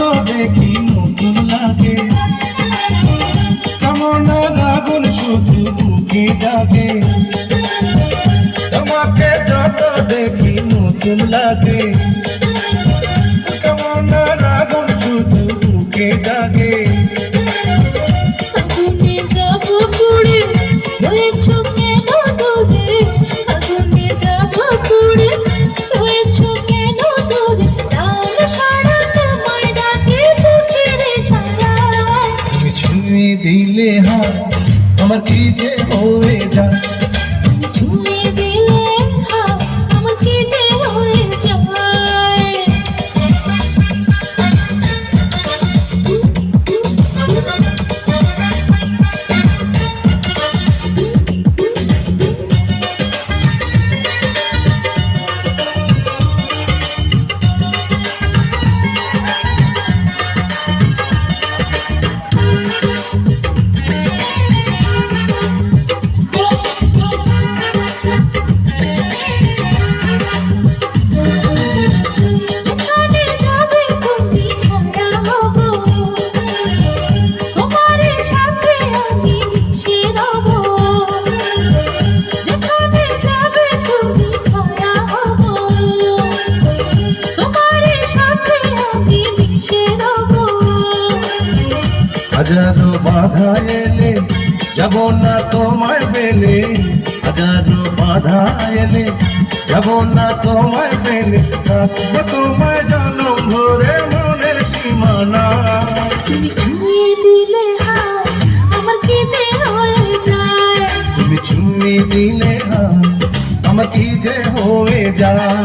দেখি নতুন লাগে। কেমন আগুন শুধু বুকে জাগে। তোমাকে যত দেখি নতুন লাগে। কেমন আগুন শুধু বুকে জাগে। আগুনে যাব পুড়ে, রয়েছ আমার কি যে হয়ে হাজারো বাধা এলে যাব না তোমায় পেলে। হাজারো বাধা এলে যাব না তোমায় পেলে। থাকব তোমায় জনম ভরে মনের সীমানা। তুমি ছুঁয়ে দিলে আমার কি যে হয়ে যায়? তুমি দিলে আমার কি যে হয়ে যায়?